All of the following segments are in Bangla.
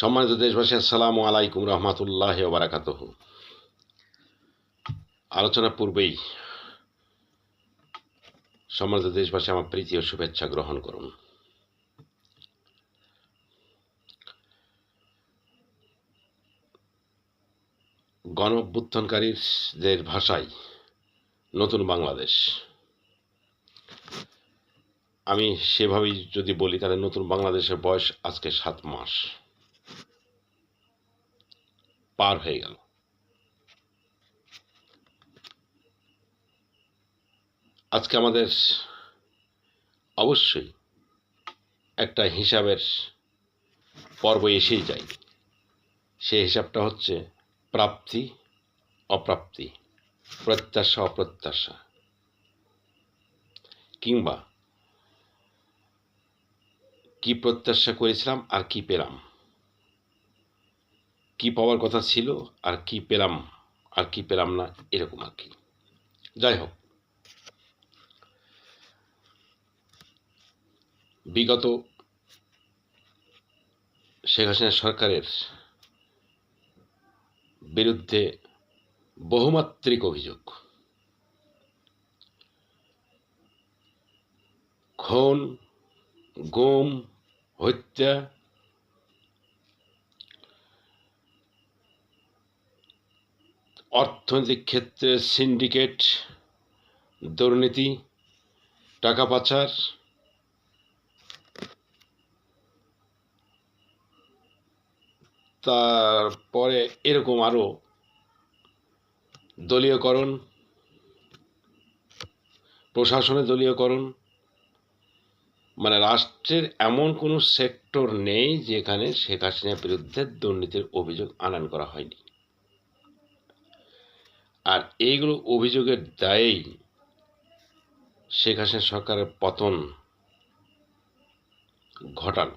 সম্মানিত দেশবাসী, আসসালামু আলাইকুম রহমতুল্লাহ বারাকাত আলোচনা পূর্বেই সম্মানিত দেশবাসী, আমার প্রীতি ও শুভেচ্ছা গ্রহণ করুন। গণ অভ্যুত্থানকারীদের ভাষায় নতুন বাংলাদেশ। আমি সেভাবেই যদি বলি, তাহলে নতুন বাংলাদেশের বয়স আজকে সাত মাস। পার হয়ে গেল। আজকে আমাদের অবশ্যই একটা হিসাবের পর্ব এসেই যায়। সেই হিসাবটা হচ্ছে প্রাপ্তি, অপ্রাপ্তি, প্রত্যাশা, অপ্রত্যাশা কিংবা কি প্রত্যাশা করেছিলাম আর কি পেলাম। কি পাওয়ার কথা ছিল আর কি পেলাম আর কি পেলাম না, এরকম আর কি। যাই হোক। বিগত শেখ হাসিনা সরকারের বিরুদ্ধে বহুমাত্রিক অভিযোগ। খুন, গুম, হত্যা অর্থনৈতিক ক্ষেত্রে সিন্ডিকেট দুর্নীতি, টাকা পাচার, তারপরে এরকম আরও দলীয়করণ প্রশাসনে দলীয়করণ মানে রাষ্ট্রের এমন কোনো সেক্টর নেই যেখানে শেখ হাসিনার বিরুদ্ধে দুর্নীতির অভিযোগ আনান করা হয়নি। আর এইগুলো অভিযোগের দায়েই শেখ হাসিনা সরকারের পতন ঘটালো।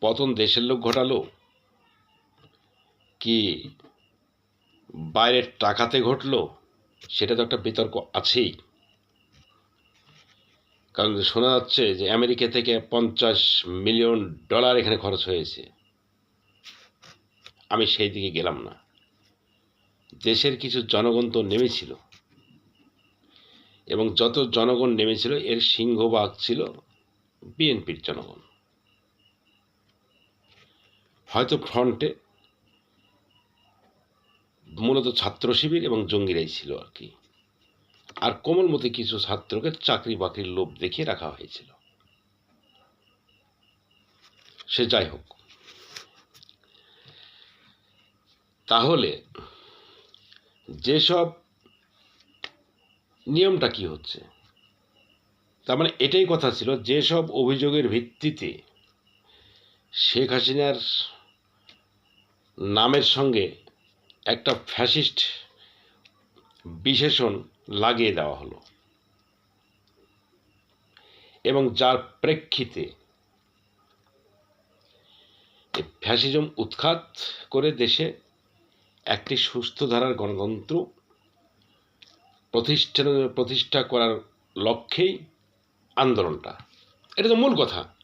পতন দেশের লোক ঘটালো কি বাইরের টাকাতে ঘটলো সেটা তো একটা বিতর্ক আছেই। কারণ শোনা যাচ্ছে যে আমেরিকা থেকে পঞ্চাশ মিলিয়ন ডলার এখানে খরচ হয়েছে। আমি সেই দিকে গেলাম না। দেশের কিছু জনগণ তো নেমেছিল। এবং যত জনগণ নেমেছিল, এর সিংহভাগ ছিল বিএনপির জনগণ। হয়তো ফ্রন্টে মূলত ছাত্র শিবির এবং জঙ্গিরাই ছিল আর কি। আর কোমলমতি কিছু ছাত্রকে চাকরি বাকরির লোভ দেখিয়ে রাখা হয়েছিল। সে যাই হোক। তাহলে যেসব নিয়মটা কি হচ্ছে? তার মানে এটাই কথা ছিল, যেসব অভিযোগের ভিত্তিতে শেখ হাসিনার নামের সঙ্গে একটা ফ্যাসিস্ট বিশেষণ লাগিয়ে দেওয়া হলো এবং যার প্রেক্ষিতে ফ্যাসিজম উৎখাত করে দেশে একটি সুস্থ ধারার গণতন্ত্র প্রতিষ্ঠান প্রতিষ্ঠা করার লক্ষ্যেই আন্দোলনটা। এটা তো মূল কথা।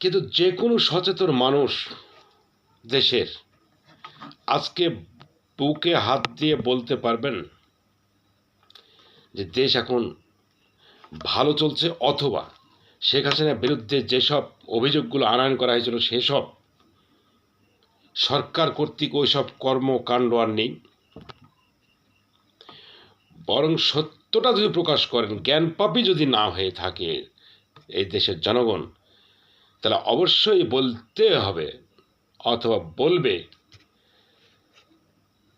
কিন্তু যে কোনো সচেতন মানুষ দেশের আজকে বুকে হাত দিয়ে বলতে পারবেন যে দেশ এখন ভালো চলছে অথবা শেখ হাসিনার বিরুদ্ধে যেসব অভিযোগগুলো আনয়ন করা হয়েছিল সেসব সরকার কর্তৃক ওইসব কর্মকাণ্ড আর নেই। বরং সত্যটা যদি প্রকাশ করেন জ্ঞানপাপী যদি না হয়ে থাকে এই দেশের জনগণ, তাহলে অবশ্যই বলতে হবে অথবা বলবে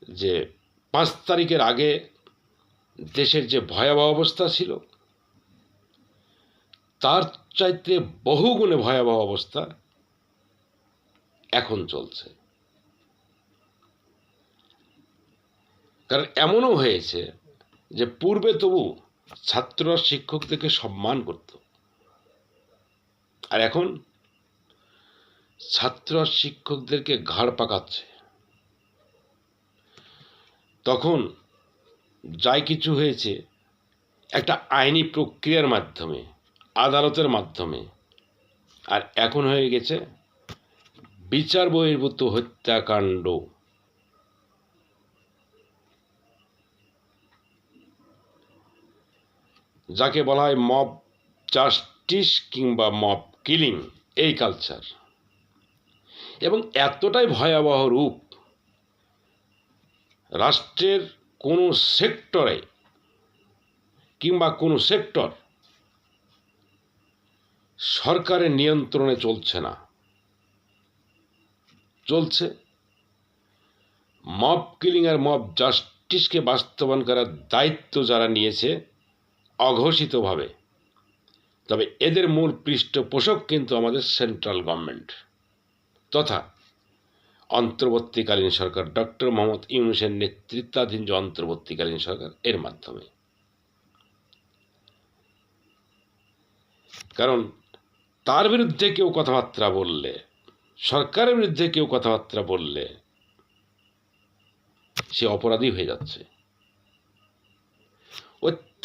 যে পাঁচ তারিখের আগে দেশের যে ভয়াবহ অবস্থা ছিল, তার চাইতে বহুগুণে ভয়াবহ অবস্থা এখন চলছে। কারণ এমনও হয়েছে যে পূর্বে তবু ছাত্ররা শিক্ষকদেরকে সম্মান করত। আর এখন ছাত্ররা শিক্ষকদেরকে ঘাড় পাকাচ্ছে। তখন যাই কিছু হয়েছে, একটা আইনি প্রক্রিয়ার মাধ্যমে, আদালতের মাধ্যমে, আর এখন হয়ে গেছে বিচার বহির্ভূত হত্যাকাণ্ড। যাকে বলা হয় মব জাস্টিস কিংবা মব কিলিং, এই কালচার। এবং এতটাই ভয়াবহ রূপ রাষ্ট্রের কোনো সেক্টরে কিংবা কোনো সেক্টর সরকারের নিয়ন্ত্রণে চলছে না। চলছে। মব কিলিং আর মব জাস্টিসকে বাস্তবায়ন করার দায়িত্ব যারা নিয়েছে অঘোষিতভাবে। তবে এদের মূল পৃষ্ঠপোষক কিন্তু আমাদের সেন্ট্রাল গভর্নমেন্ট। তথা অন্তর্বর্তীকালীন সরকার ডক্টর মোহাম্মদ ইউনুসের নেতৃত্বাধীন যে অন্তর্বর্তীকালীন সরকার, এর মাধ্যমে। কারণ তার বিরুদ্ধে কেউ কথাবার্তা বললে, সরকারের বিরুদ্ধে কেউ কথাবার্তা বললে সে অপরাধী হয়ে যাচ্ছে।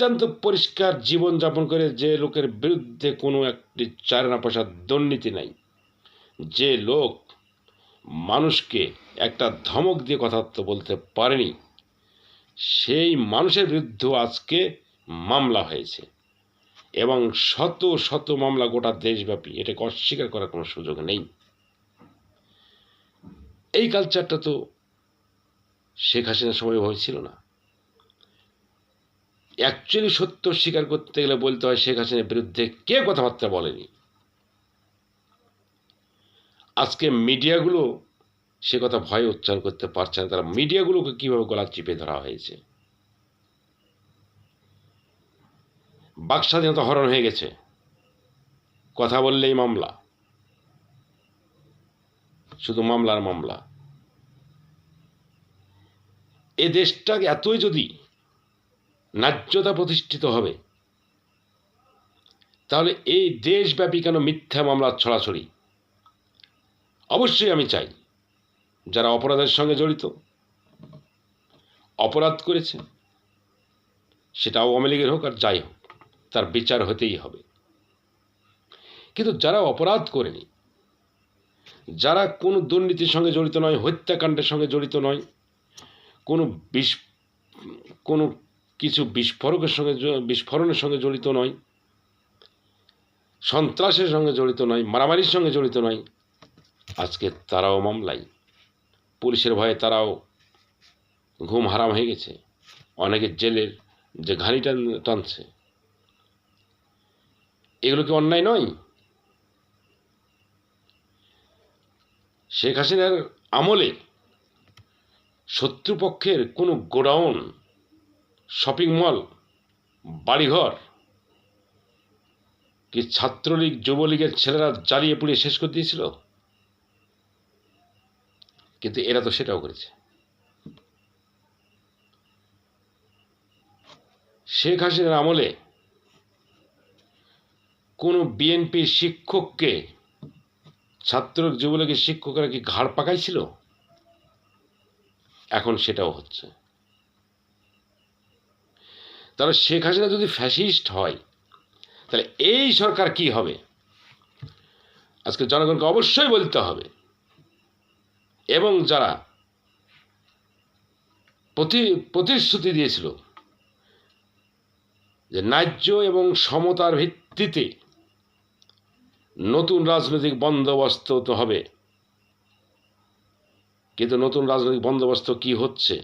অত্যন্ত পরিষ্কার জীবন যাপন করে যে লোকের বিরুদ্ধে কোনো একটি চারণা পয়সা দুর্নীতি নাই। যে লোক মানুষকে একটা ধমক দিয়ে কথাবার্তা বলতে পারেনি, সেই মানুষের বিরুদ্ধে আজকে মামলা হয়েছে এবং শত শত মামলা গোটা দেশব্যাপী, এটাকে অস্বীকার করার কোনো সুযোগ নেই। এই কালচারটা তো শেখ হাসিনার সময় হয়েছিল না। অ্যাকচুয়ালি সত্য স্বীকার করতে গেলে বলতে হয় শেখ হাসিনার বিরুদ্ধে কে কথাবার্তা বলেনি? আজকে মিডিয়াগুলো সে কথা ভয়ে উচ্চারণ করতে পারছে না। তারা মিডিয়াগুলোকে কীভাবে গলা চিপে ধরা হয়েছে? বাক স্বাধীনতা হরণ হয়ে গেছে। কথা বললেই মামলা। শুধু মামলার মামলা। এ দেশটা এতই যদি ন্যায্যতা প্রতিষ্ঠিত হবে। তাহলে এই দেশব্যাপী কেন মিথ্যা মামলার ছড়াছড়ি? অবশ্যই আমি চাই যারা অপরাধের সঙ্গে জড়িত, অপরাধ করেছে সেটা আওয়ামী লীগের হোক আর যাই হোক, তার বিচার হতেই হবে। কিন্তু যারা অপরাধ করেনি, যারা কোনো দুর্নীতির সঙ্গে জড়িত নয়, হত্যাকাণ্ডের সঙ্গে জড়িত নয়, কোনো বিষ কোনো কিছু বিস্ফোরকের সঙ্গে বিস্ফোরণের সঙ্গে জড়িত নয়, সন্ত্রাসের সঙ্গে জড়িত নয়, মারামারির সঙ্গে জড়িত নয়। আজকে তারাও মামলাই পুলিশের ভয়ে তারাও ঘুম হারাম হয়ে গেছে। অনেকে জেলের যে ঘানি টান টানছে। এগুলো কি অন্যায় নয়? শেখ হাসিনার আমলে শত্রুপক্ষের কোনো গোডাউন শপিং মল, বাড়িঘর। কি ছাত্রলীগ যুবলীগের ছেলেরা জ্বালিয়ে পুড়িয়ে শেষ করে দিয়েছিল? কিন্তু এরা তো সেটাও করেছে। শেখ হাসিনার আমলে কোনো বিএনপির শিক্ষককে ছাত্র যুবলীগের শিক্ষকরা কি ঘাড় পাকাইছিল? এখন সেটাও হচ্ছে। তাহলে শেখ হাসিনা যদি ফ্যাসিস্ট হয়, তাহলে এই সরকার কি হবে? আজকে জনগণকে অবশ্যই বলতে হবে। এবং যারা প্রতি, প্রতিশ্রুতি দিয়েছিল যে ন্যায্য এবং সমতার ভিত্তিতে নতুন রাজনৈতিক বন্দোবস্ত তো হবে, কিন্তু নতুন রাজনৈতিক বন্দোবস্ত কি হচ্ছে,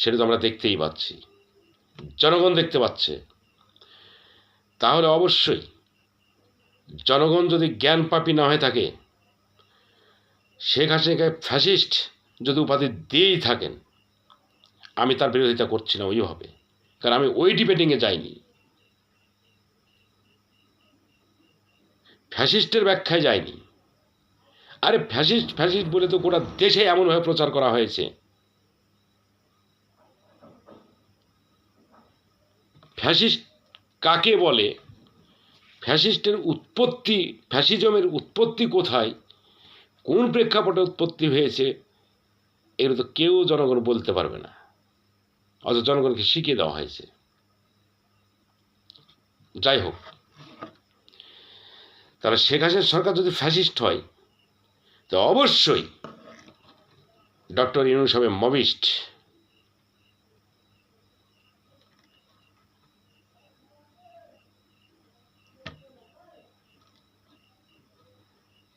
সেটা তো আমরা দেখতেই পাচ্ছি। জনগণ দেখতে পাচ্ছে। তাহলে অবশ্যই জনগণ যদি জ্ঞান পাপি না হয়ে থাকে, শেখ হাসিনাকে ফ্যাসিস্ট যদি উপাধি দিয়েই থাকেন, আমি তার বিরোধিতা করছি না ওইভাবে। কারণ আমি ওই ডিবেটিংয়ে যাইনি। ফ্যাসিস্টের ব্যাখ্যায় যায়নি আরে ফ্যাসিস্ট ফ্যাসিস্ট বলে তো গোটা দেশে এমনভাবে প্রচার করা হয়েছে। ফ্যাসিস্ট কাকে বলে? ফ্যাসিস্টের উৎপত্তি, ফ্যাসিজমের উৎপত্তি কোথায়? কোন প্রেক্ষাপটে উৎপত্তি হয়েছে? এগুলো তো কেউ জনগণ বলতে পারবে না। অথচ জনগণকে শিখিয়ে দেওয়া হয়েছে। যাই হোক। তাহলে শেখ হাসিনা সরকার যদি ফ্যাসিস্ট হয়, তো অবশ্যই ডক্টর ইউনুস হবে মবিস্ট।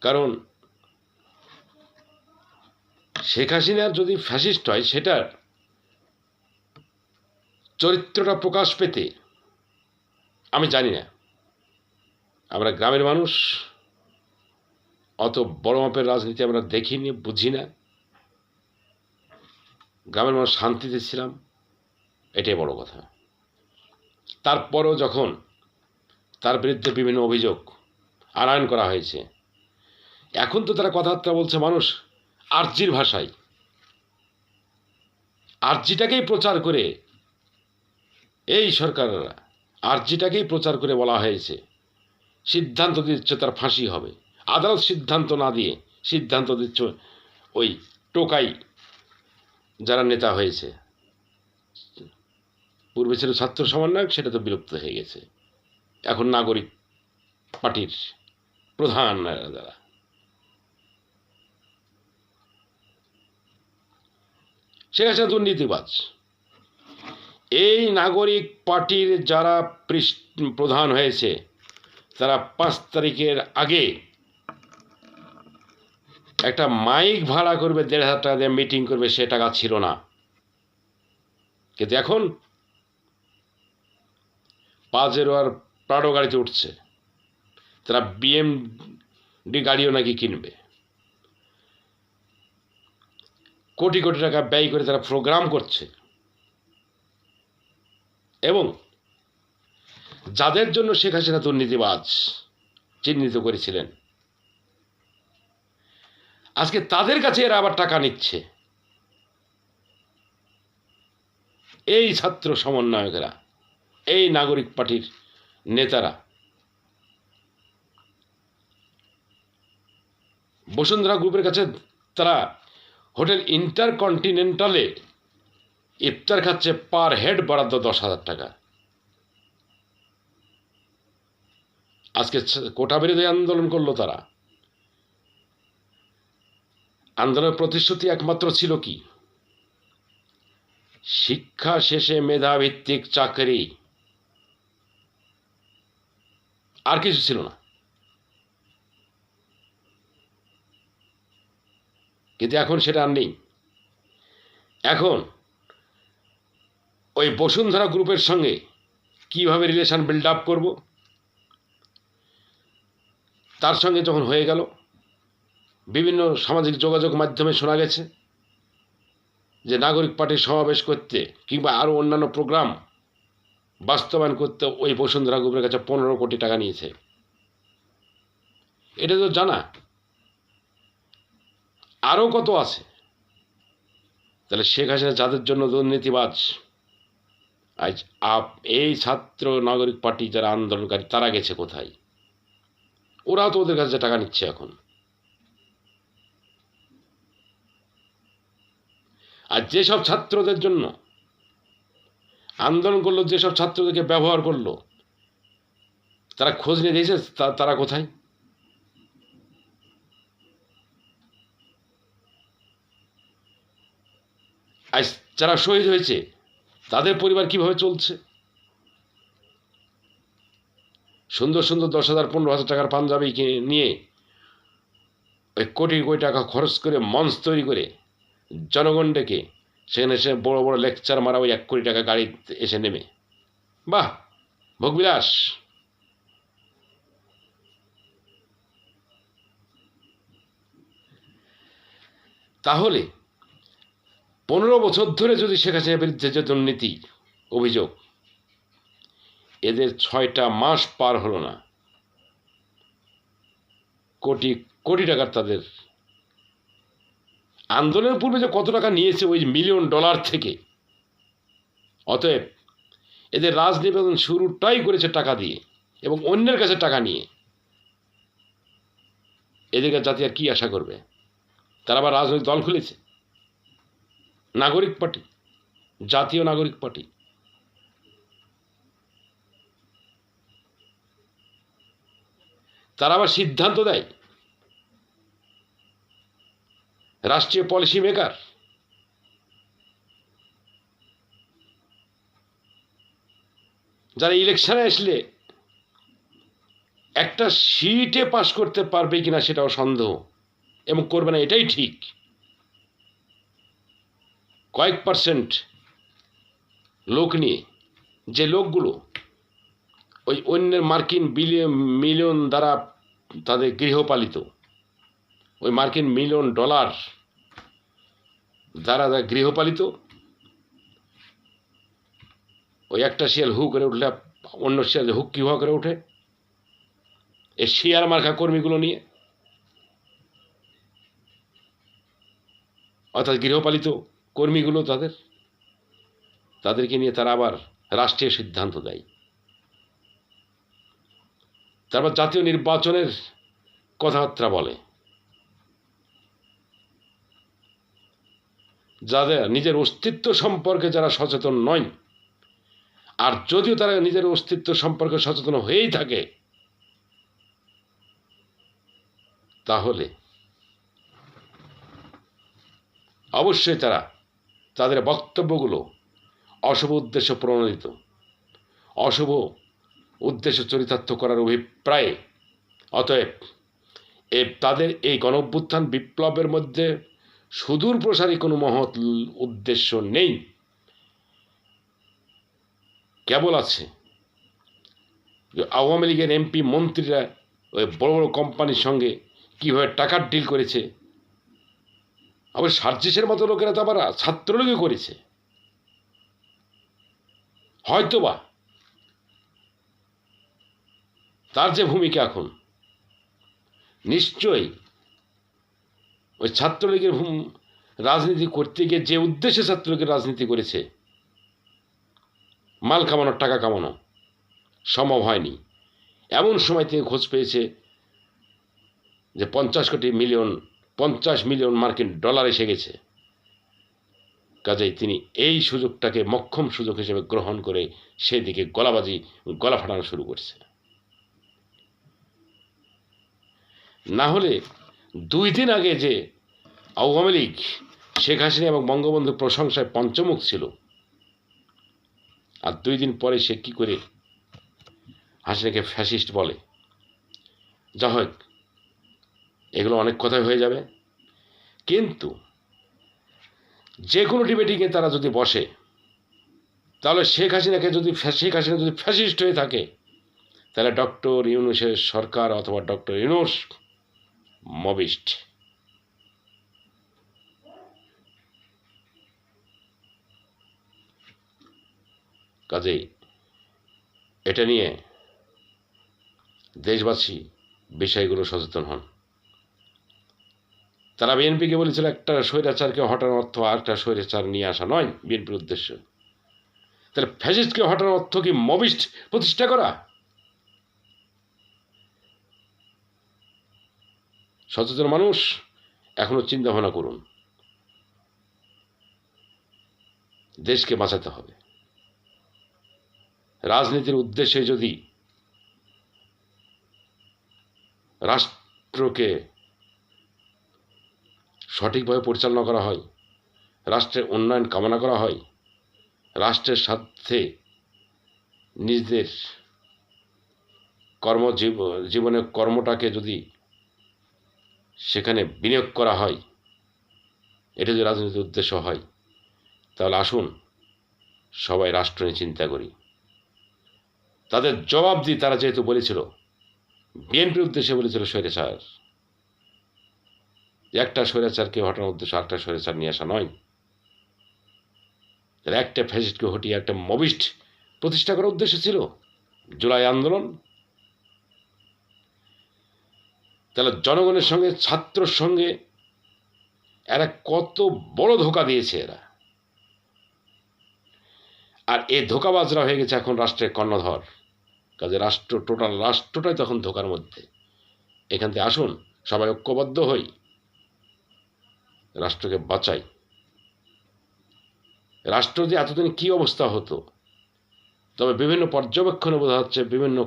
কারণ শেখ হাসিনার যদি ফ্যাসিস্ট হয়, সেটার চরিত্রটা প্রকাশ পেতে আমি জানি না। আমরা গ্রামের মানুষ, অত বড় মাপের রাজনীতি আমরা দেখিনি, বুঝি না। গ্রামের মানুষ শান্তিতে ছিলাম, এটাই বড় কথা। তারপরও যখন তার বিরুদ্ধে বিভিন্ন অভিযোগ আনয়ন করা হয়েছে এখন তো তারা কথাবার্তা বলছে মানুষ আর্জির ভাষায়। আর্জিটাকেই প্রচার করে এই সরকাররা, আর্জিটাকেই প্রচার করে বলা হয়েছে, সিদ্ধান্ত দিচ্ছে তার ফাঁসি হবে। আদালত সিদ্ধান্ত না দিয়ে সিদ্ধান্ত দিচ্ছে ওই টোকাই যারা নেতা হয়েছে। পূর্বে ছিল ছাত্র সমন্বয়ক, সেটা তো বিলুপ্ত হয়ে গেছে। এখন নাগরিক পার্টির প্রধান যারা শেখ হাসিনা দুর্নীতিবাজ। এই নাগরিক পার্টির যারা প্রধান হয়েছে, তারা পাঁচ তারিখের আগে একটা মাইক ভাড়া করবে, দেড় হাজার টাকা দিয়ে মিটিং করবে, সে টাকা ছিল না। কিন্তু এখন পাজেরো আর প্রাডো গাড়িতে উঠছে। তারা বিএমডি গাড়িও নাকি কিনবে। কোটি কোটি টাকা ব্যয় করে তারা প্রোগ্রাম করছে। এবং যাদের জন্য শেখ হাসিনা দুর্নীতিবাজ, চিহ্নিত করেছিলেন, আজকে তাদের কাছে এরা আবার টাকা নিচ্ছে। এই ছাত্র সমন্বয়কেরা, এই নাগরিক পার্টির নেতারা, বসুন্ধরা গ্রুপের কাছে তারা হোটেল ইন্টারকন্টিনেন্টালে ইফতার খাচ্ছে পার হেড বরাদ্দ দশ হাজার টাকা। আজকে কোটা বিরোধী আন্দোলন করল তারা। আন্দোলনের প্রতিশ্রুতি একমাত্র ছিল কি? শিক্ষা শেষে মেধাভিত্তিক চাকরি। আর কিছু ছিল না। কিন্তু এখন সেটা আর নেই। এখন ওই বসুন্ধরা গ্রুপের সঙ্গে কীভাবে রিলেশন বিল্ড আপ করব? তার সঙ্গে যখন হয়ে গেল, বিভিন্ন সামাজিক যোগাযোগ মাধ্যমে শোনা গেছে যে নাগরিক পার্টির সমাবেশ করতে কিংবা আরও অন্যান্য প্রোগ্রাম বাস্তবায়ন করতে ওই বসুন্ধরা গ্রুপের কাছে পনেরো কোটি টাকা নিয়েছে। এটা তো জানা। আরও কত আছে? তাহলে শেখ হাসিনা যাদের জন্য দুর্নীতিবাজ, আজ আপ, এই ছাত্র নাগরিক পার্টি যারা আন্দোলনকারী, তারা গেছে কোথায়? ওরাও তো ওদের কাছে টাকা নিচ্ছে এখন। আর যেসব ছাত্রদের জন্য আন্দোলন করল, যেসব ছাত্রদেরকে ব্যবহার করল, তারা খোঁজ নিয়ে দিয়েছে তারা কোথায়? আজ যারা শহীদ হয়েছে, তাদের পরিবার কীভাবে চলছে? সুন্দর সুন্দর দশ হাজার, পনেরো হাজার টাকার পাঞ্জাবি নিয়ে ওই কোটি কোটি টাকা খরচ করে মঞ্চ তৈরি করে জনগণ ডেকে সেখানে সে বড় বড় লেকচার মারা ওই এক কোটি টাকা গাড়ি এসে নেমে। বাহ ভোগবিলাস তাহলে পনেরো বছর ধরে যদি শেখ হাসিনার বিরুদ্ধে যে দুর্নীতি অভিযোগ, এদের ছয়টা মাস পার হলো না। কোটি কোটি টাকার তাদের আন্দোলনের পূর্বে যে কত টাকা নিয়েছে ওই মিলিয়ন ডলার থেকে, অতএব এদের রাজনীতি শুরুটাই করেছে টাকা দিয়ে এবং অন্যের কাছে টাকা নিয়ে। এদের জাতি আর কি আশা করবে? তারা আবার রাজনৈতিক দল খুলেছে? নাগরিক পার্টি, জাতীয় নাগরিক পার্টি। তারা আবার সিদ্ধান্ত দেয়, রাষ্ট্রীয় পলিসি মেকার। যারা ইলেকশনে আসলে একটা সিটে পাশ করতে পারবে কিনা সেটাও সন্দেহ, এবং করবে না, এটাই ঠিক। কয়েক পার্সেন্ট লোক নিয়ে যে লোকগুলো ওই অন্যের মার্কিন বিলিয়ন, মিলিয়ন দ্বারা তাদের গৃহপালিত, ওই মার্কিন মিলিয়ন ডলার দ্বারা তারা গৃহপালিত, ওই একটা শিয়াল হু করে উঠলে, অন্য শিয়াল হুক কি হওয়া করে ওঠে, এই শিয়াল মার্কা কর্মীগুলো নিয়ে। অর্থাৎ গৃহপালিত কর্মীগুলো তাদের, তাদেরকে নিয়ে তারা আবার রাষ্ট্রীয় সিদ্ধান্ত দেয়। তারপর জাতীয় নির্বাচনের কথাবার্তা বলে। যাদের, নিজের অস্তিত্ব সম্পর্কে যারা সচেতন নয়, আর যদিও তারা নিজের অস্তিত্ব সম্পর্কে সচেতন হয়েই থাকে, তাহলে অবশ্যই তারা তাদের বক্তব্যগুলো অশুভ উদ্দেশ্য প্রণোদিত। অশুভ উদ্দেশ্য চরিতার্থ করার অভিপ্রায়ে। অতএব, এ তাদের এই গণঅভ্যুত্থান বিপ্লবের মধ্যে সুদূর প্রসারী কোনো মহৎ উদ্দেশ্য নেই। কেবল আছে আওয়ামী লীগের এমপি মন্ত্রীরা ওই বড় বড় কোম্পানির সঙ্গে কীভাবে টাকার ডিল করেছে আবার সার্জিসের মতো লোকেরা তো আবার ছাত্রলীগও করেছে। হয়তোবা। তার যে ভূমিকা এখন, নিশ্চয়ই ওই ছাত্রলীগের রাজনীতি করতে গিয়ে যে উদ্দেশ্যে ছাত্রলীগের রাজনীতি করেছে, মাল কামানোর টাকা কামানো সম্ভব হয়নি। এমন সময় তিনি খোঁজ পেয়েছে যে পঞ্চাশ কোটি মিলিয়ন পঞ্চাশ মিলিয়ন মার্কিন ডলার এসে গেছে। কাজেই তিনি এই সুযোগটাকে মক্ষম সুযোগ হিসেবে গ্রহণ করে সেদিকে গলাবাজি, গলা ফাটানো শুরু করছে। না হলে দুই দিন আগে যে আওয়ামী লীগ, শেখ হাসিনা এবং বঙ্গবন্ধুর প্রশংসায় পঞ্চমুখ ছিল, আর দুই দিন পরে সে কি করে হাসিনাকে ফ্যাসিস্ট বলে? যা হোক এগুলো অনেক কথাই হয়ে যাবে। কিন্তু যে কোনো ডিবেটিংয়ে তারা যদি বসে, তাহলে শেখ হাসিনাকে যদি শেখ হাসিনা যদি ফ্যাসিস্ট হয়ে থাকে, তাহলে ডক্টর ইউনুসের সরকার অথবা ডক্টর ইউনুস মবিস্ট। কাজেই এটা নিয়ে দেশবাসী বিষয়গুলো সচেতন হন। তারা বিএনপিকে বলেছিল একটা স্বৈরাচারকে হটানোর অর্থ আর একটা স্বৈরাচার নিয়ে আসা নয় বিএনপির উদ্দেশ্য। তাহলে ফ্যাসিস্টকে হটানোর অর্থ কি মবিস্ট প্রতিষ্ঠা করা? সচেতন মানুষ, এখনও চিন্তা ভাবনা করুন। দেশকে বাঁচাতে হবে। রাজনীতির উদ্দেশ্যে যদি রাষ্ট্রকে সঠিকভাবে পরিচালনা করা হয়। রাষ্ট্রের উন্নয়ন কামনা করা হয়। রাষ্ট্রের সাথে নিজেদের কর্ম জীবনের কর্মটাকে যদি সেখানে বিনিয়োগ করা হয়, এটা যদি রাজনীতির উদ্দেশ্য হয়, তাহলে আসুন সবাই রাষ্ট্র নিয়ে চিন্তা করি। তাদের জবাব দিই তারা যেহেতু বলেছিল, বিএনপির উদ্দেশ্যে বলেছিল স্বৈরাচার একটা স্বৈরাচারকে হটানোর উদ্দেশ্য একটা স্বৈরাচার নিয়ে আসা নয়। একটা ফ্যাসিস্টকে হটিয়ে একটা মবিস্ট প্রতিষ্ঠা করার উদ্দেশ্য ছিল, জুলাই আন্দোলন। তাহলে জনগণের সঙ্গে, ছাত্রর সঙ্গে এরা কত বড় ধোকা দিয়েছে এরা। আর এ ধোকাবাজরা হয়ে গেছে এখন রাষ্ট্রের কর্ণধর। কাজে রাষ্ট্র, টোটাল রাষ্ট্রটাই তখন ধোকার মধ্যে। এখান থেকে আসুন, সবাই ঐক্যবদ্ধ হই। রাষ্ট্রকে বাঁচাই। রাষ্ট্র যে এতদিন কী অবস্থা হতো? তবে বিভিন্ন পর্যবেক্ষণে বোঝা যাচ্ছে বিভিন্ন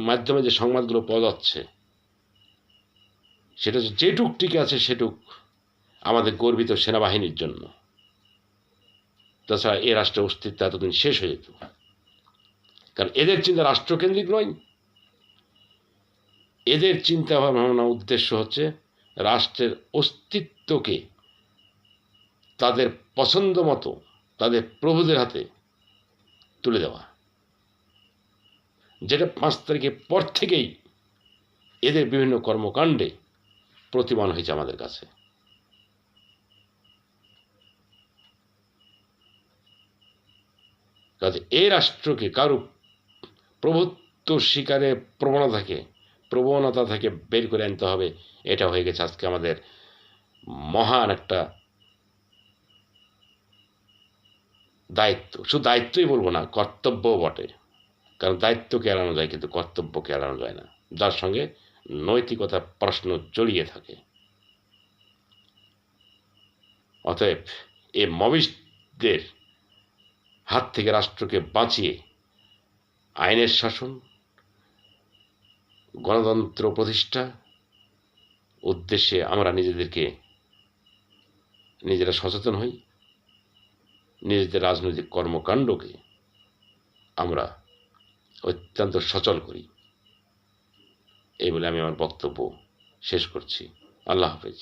মাধ্যমে যে সংবাদগুলো পাওয়া যাচ্ছে, সেটা যেটুক টিকে আছে সেটুক আমাদের গর্বিত সেনাবাহিনীর জন্য। তাছাড়া এ রাষ্ট্রের অস্তিত্ব এতদিন শেষ হয়ে যেত। কারণ এদের চিন্তা রাষ্ট্রকেন্দ্রিক নয়। এদের চিন্তা ভাবনা উদ্দেশ্য হচ্ছে রাষ্ট্রের অস্তিত্বকে তাদের পছন্দ মতো, তাদের প্রভুদের হাতে তুলে দেওয়া। যেটা পাঁচ তারিখের পর থেকেই এদের বিভিন্ন কর্মকাণ্ডে প্রতিমান হয়েছে আমাদের কাছে। কাজে এই রাষ্ট্রকে কারও প্রভুত্ব শিকারে প্রবণতাকে প্রবণতা থেকে বের করে আনতে হবে। এটা হয়ে গেছে আজকে আমাদের মহান একটা দায়িত্ব। শুধু দায়িত্বই বলব না, কর্তব্যও বটে। কারণ দায়িত্বকে এড়ানো যায়, কিন্তু কর্তব্যকে এড়ানো যায় না। যার সঙ্গে নৈতিকতা প্রশ্ন জড়িয়ে থাকে। অতএব এ মবিষ্টদের হাত থেকে রাষ্ট্রকে বাঁচিয়ে আইনের শাসন গণতন্ত্র প্রতিষ্ঠা উদ্দেশ্যে আমরা নিজেদেরকে নিজেরা সচেতন হই, নিজেদের রাজনৈতিক কর্মকাণ্ডকে আমরা অত্যন্ত সচল করি। এই বলে আমি আমার বক্তব্য শেষ করছি। আল্লাহ হাফেজ।